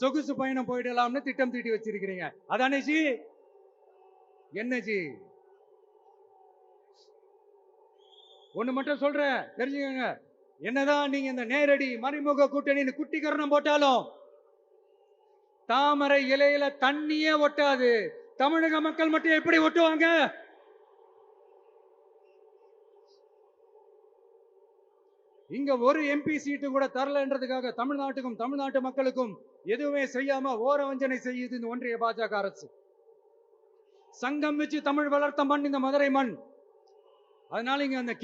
சொகுசு பயணம் போயிடலாம்னு திட்டம் தீட்டி வச்சிருக்கிறீங்க. அதானே ஜி? என்ன ஜி? ஒண்ணு மட்டும் சொல்றேன் தெரிஞ்சுக்கோங்க. என்னதான் நீங்க இந்த நேரடி மறைமுக கூட்டணின்னு குட்டிக்கரணம் போட்டாலும் தாமரை இலையில தண்ணியே ஒட்டாது. தமிழக மக்கள் மட்டும் எப்படி ஒட்டுவாங்க? இங்க ஒரு எம்பி சீட்டு கூட தரலன்றதுக்காக தமிழ்நாட்டுக்கும் தமிழ்நாட்டு மக்களுக்கும் எதுவுமே செய்யாம ஓரவஞ்சனை செய்யுது இந்த ஒன்றிய பாஜக அரசு. சங்கம் வச்சு தமிழ் வளர்த்த மண் இந்த மதுரை மண். அதனால இங்க அந்த